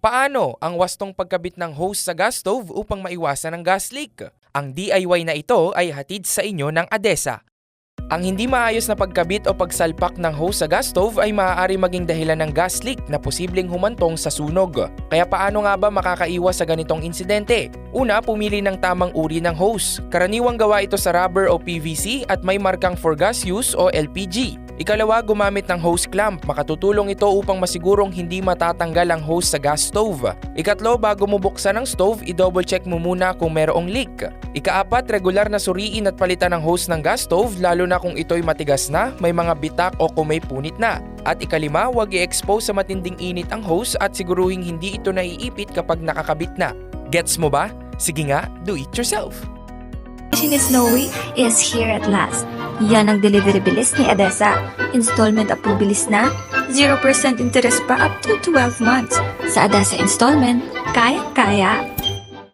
Paano ang wastong pagkabit ng hose sa gas stove upang maiwasan ang gas leak? Ang DIY na ito ay hatid sa inyo ng ADESA. Ang hindi maayos na pagkabit o pagsalpak ng hose sa gas stove ay maaari maging dahilan ng gas leak na posibleng humantong sa sunog. Kaya paano nga ba makakaiwas sa ganitong insidente? Una, pumili ng tamang uri ng hose. Karaniwang gawa ito sa rubber o PVC at may markang for gas use o LPG. Ikalawa, gumamit ng hose clamp. Makatutulong ito upang masigurong hindi matatanggal ang hose sa gas stove. Ikatlo, bago mo buksan ang stove, i-double check mo muna kung merong leak. Ikaapat, regular na suriin at palitan ng hose ng gas stove lalo na kung ito'y matigas na, may mga bitak o kung may punit na. At ikalima, huwag i-expose sa matinding init ang hose at siguruhing hindi ito naiipit kapag nakakabit na. Gets mo ba? Sige nga, do it yourself! Snowy is here at last. Yan ang delivery bilis ni Edesa. Installment approved bilis na, 0% interest pa up to 12 months. Sa Edesa Installment, kaya-kaya.